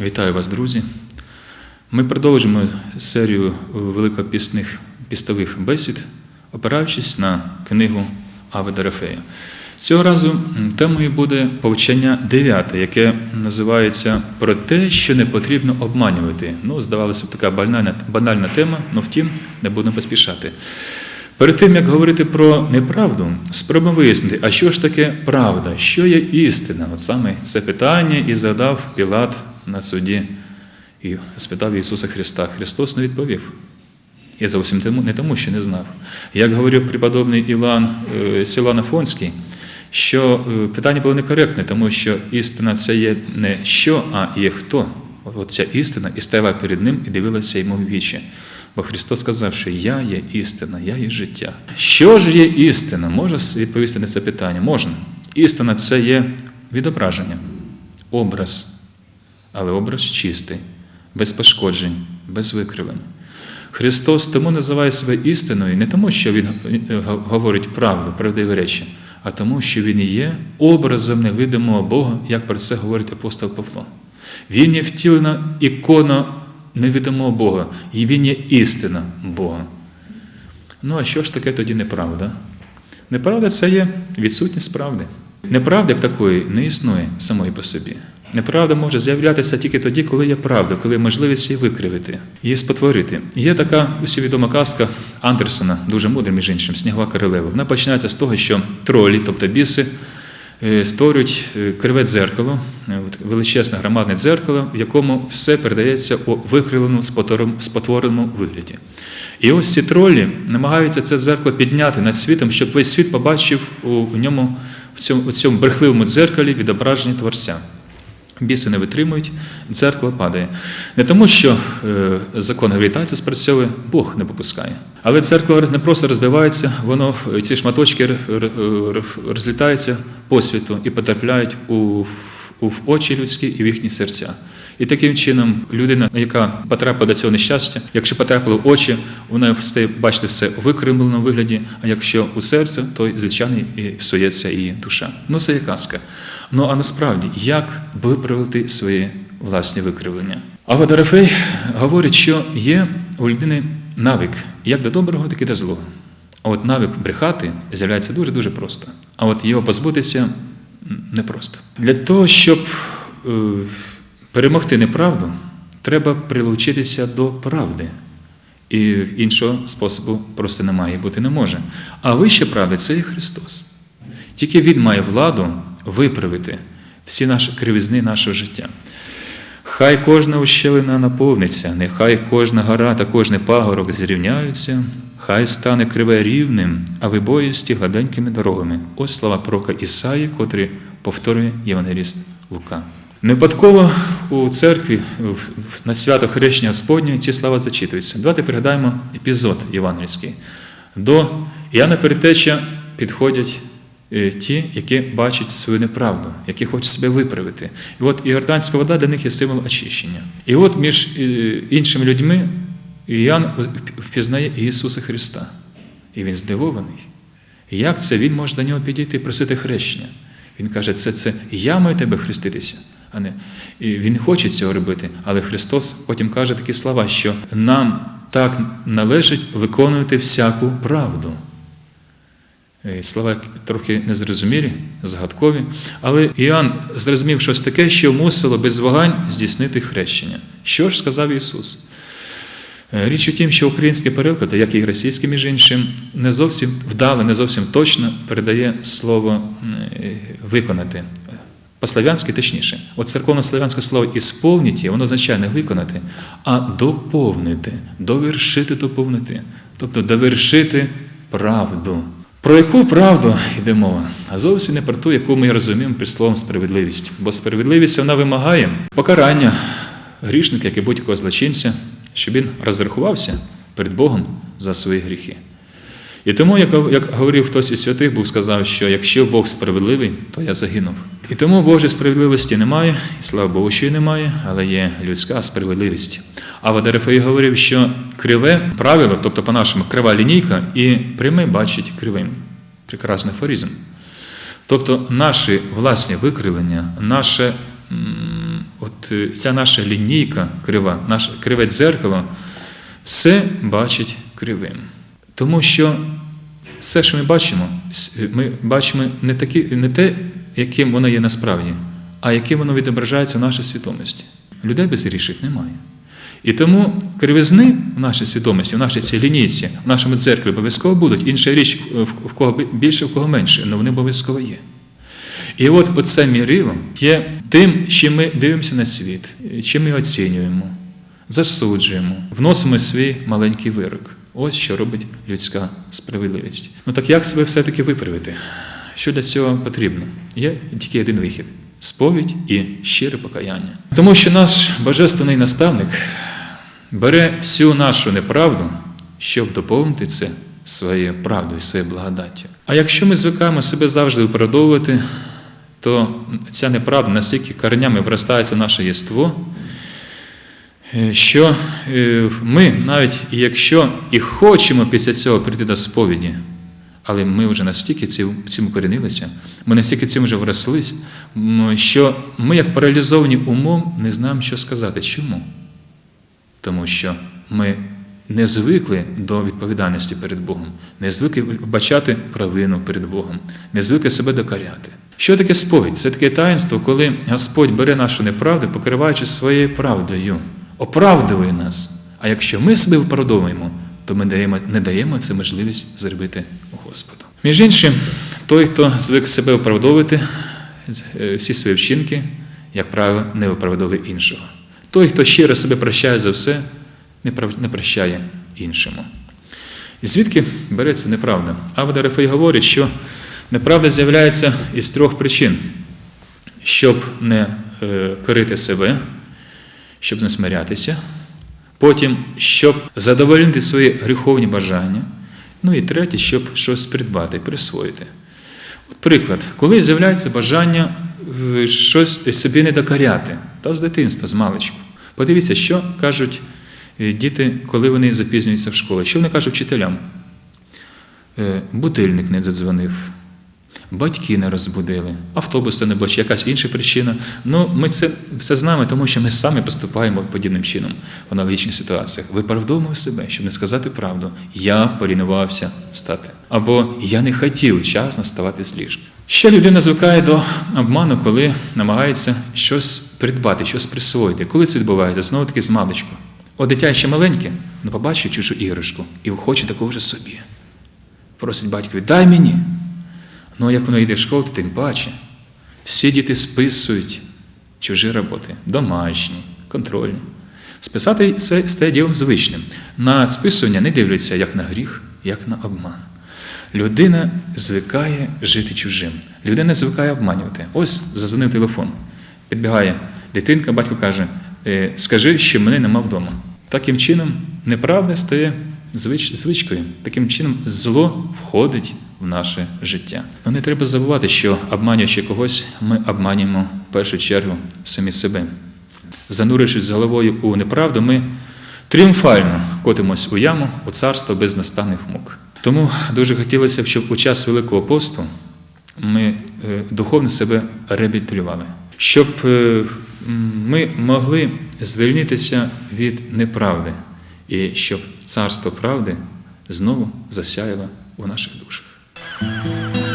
Вітаю вас, друзі. Ми продовжимо серію великопісних пістових бесід, опираючись на книгу Ави Дорофея. Цього разу темою буде повчання дев'яте, яке називається Про те, що не потрібно обманювати. Ну, здавалося б, така банальна, банальна тема, але втім, не будемо поспішати. Перед тим, як говорити про неправду, спробуємо вияснити, а що ж таке правда, що є істина? От саме це питання і задав Пілат на суді і спитав Ісуса Христа. Христос не відповів. І зовсім не тому, що не знав. Як говорив преподобний Ілан е, Сілан Афонський, що е, питання було некоректне, тому що істина це є не що, а є хто. От, ця істина і стояла перед ним і дивилася йому в вічі. Бо Христос сказав, що я є істина, я є життя. Що ж є істина? Можна відповісти на це питання? Можна. Істина це є відображення, образ, але образ чистий, без пошкоджень, без викривлень. Христос тому називає себе істиною не тому, що Він говорить правду, правдиві речі, а тому, що Він є образом невидимого Бога, як про це говорить апостол Павло. Він є втілена ікона невидимого Бога, і Він є істина Бога. Ну, а що ж таке тоді неправда? Неправда це є відсутність правди. Неправди як такої не існує самої по собі. Неправда може з'являтися тільки тоді, коли є правда, коли є можливість її викривити, її спотворити. Є така усівідома казка Андерсона, дуже мудра, між іншим, Снігова королева. Вона починається з того, що тролі, тобто біси, створюють е, криве дзеркало, е, величезне громадне дзеркало, в якому все передається у викривленому, спотвореному- вигляді. І ось ці тролі намагаються це дзеркало підняти над світом, щоб весь світ побачив у ньому, в цьому, у цьому брехливому дзеркалі відображення Творця. Біси не витримують, дзеркало падає. Не тому, що е, закон гравітації спрацьовує, Бог не попускає. Але дзеркало не просто розбивається, воно е, ці шматочки розлітаються по світу і потрапляють у, в очі людські і в їхні серця. І таким чином людина, яка потрапила до цього нещастя, якщо потрапила в очі, вона встає бачити все у викривленому вигляді, а якщо у серце, то звичайно і псується її душа. Ну це є казка. Ну а насправді, як виправити свої власні викривлення? Ава Дорофей говорить, що є у людини навик як до доброго, так і до злого. А от навик брехати з'являється дуже-дуже просто. А от його позбутися непросто. Для того, щоб е, перемогти неправду, треба прилучитися до правди. І іншого способу просто немає і бути не може. А вище правди це є Христос. Тільки Він має владу виправити всі наші кривизни нашого життя. Хай кожна ущелина наповниться, нехай кожна гора та кожний пагорок зрівняються, хай стане криве рівним, а вибоїсті гладенькими дорогами. Ось слова пророка Ісаї, котрі повторює євангеліст Лука. Не випадково у церкві на свято Хрещення Господнє ці слова зачитуються. Давайте пригадаємо епізод євангельський. До Іоанна Перетеча підходять е, ті, які бачать свою неправду, які хочуть себе виправити. І от іорданська вода для них є символ очищення. І от між е, іншими людьми Іоанн впізнає Ісуса Христа. І він здивований. Як це він може до нього підійти і просити хрещення? Він каже, це, це я маю тебе хреститися. А не і він хоче цього робити, але Христос потім каже такі слова, що нам так належить виконувати всяку правду. Слова трохи незрозумілі, загадкові, але Іоанн зрозумів щось таке, що мусило без вагань здійснити хрещення. Що ж сказав Ісус? Е, Річ у тім, що український переклад, як і російський, між іншим, не зовсім вдало, не зовсім точно передає слово е, виконати. По-слав'янськи точніше. От церковно-слав'янське слово ісповніті, воно означає не виконати, а доповнити, довершити, доповнити. Тобто довершити правду. Про яку правду йде мова? А зовсім не про ту, яку ми розуміємо під словом справедливість. Бо справедливість вона вимагає покарання грішника, як і будь-якого злочинця, щоб він розрахувався перед Богом за свої гріхи. І тому, як, говорив хтось із святих, був сказав, що якщо Бог справедливий, то я загинув. І тому Божої справедливості немає, і слава Богу, що її немає, але є людська справедливість. А Водерефей говорив, що криве правило, тобто по-нашому крива лінійка, і пряме бачить кривим. прекрасний афоризм. Тобто наші власні викривлення, наше, от е, ця наша лінійка крива, наше криве дзеркало, все бачить кривим. Тому що все, що ми бачимо, ми бачимо не, такі, не те, яким воно є насправді, а яким воно відображається в нашій свідомості. Людей безгрішних немає. І тому кривизни в нашій свідомості, в нашій цій лінійці, в нашому дзеркалі обов'язково будуть. Інша річ, в кого більше, в кого менше, але вони обов'язково є. І от оце мірило є тим, чим ми дивимося на світ, чим ми оцінюємо, засуджуємо, вносимо свій маленький вирок. Ось що робить людська справедливість. Ну так як себе все-таки виправити? Що для цього потрібно? Є тільки один вихід сповідь і щире покаяння. Тому що наш божественний наставник бере всю нашу неправду, щоб доповнити це своєю правдою, своєю благодаттю. А якщо ми звикаємо себе завжди виправдовувати, то ця неправда настільки коренями вростається в наше єство, е, що е, ми, навіть якщо і хочемо після цього прийти до сповіді, але ми вже настільки цим укорінилися, ми настільки цим вже врослись, що ми, як паралізовані умом, не знаємо, що сказати. Чому? Тому що ми не звикли до відповідальності перед Богом, не звикли вбачати провину перед Богом, не звикли себе докоряти. Що таке сповідь? Це таке таїнство, коли Господь бере нашу неправду, покриваючи своєю правдою, оправдує нас. А якщо ми себе виправдовуємо, то ми даємо, не даємо це можливість зробити Господу. Між іншим, той, хто звик себе виправдовувати, е, всі свої вчинки, як правило, не виправдовує іншого. Той, хто щиро себе прощає за все, не прощає іншому. І звідки береться неправда? Авда Рефей говорить, що неправда з'являється із трьох причин: щоб не е, корити себе, щоб не смирятися, потім, щоб задовольнити свої гріховні бажання, ну і третє, щоб щось придбати, присвоїти. От приклад, коли з'являється бажання е, щось собі не докоряти, та з дитинства, з маличку. Подивіться, що кажуть е, діти, коли вони запізнюються в школу. Що вони кажуть вчителям? Будильник не задзвонив, батьки не розбудили, автобус не чи якась інша причина. Ну, ми це все знаємо, тому що ми самі поступаємо подібним чином в аналогічних ситуаціях. Виправдовуємо себе, щоб не сказати правду. Я полінувався встати. Або я не хотів вчасно вставати з ліжка. Ще людина звикає до обману, коли намагається щось придбати, щось присвоїти. Коли це відбувається? Знову таки з маличку. От дитя ще маленьке, ну побачить чужу іграшку і хоче такого ж собі. Просить батькові, дай мені. Ну, а як воно йде в школу, то тим паче. Всі діти списують чужі роботи, домашні, контрольні. Списати це стає ділом звичним. На списування не дивляться як на гріх, як на обман. Людина звикає жити чужим. Людина звикає обманювати. Ось зазвонив телефон. Підбігає дитинка, батько каже: «Е, скажи, що мене нема вдома. Таким чином, неправда стає звичкою. Таким чином, зло входить в наше життя. Ну не треба забувати, що обманюючи когось, ми обманюємо в першу чергу самі себе. Занурившись з головою у неправду, ми тріумфально котимось у яму, у царство без настанних мук. Тому дуже хотілося б, щоб у час Великого посту ми е, духовно себе реабілітували, щоб е, ми могли звільнитися від неправди і щоб царство правди знову засяяло у наших душах. Música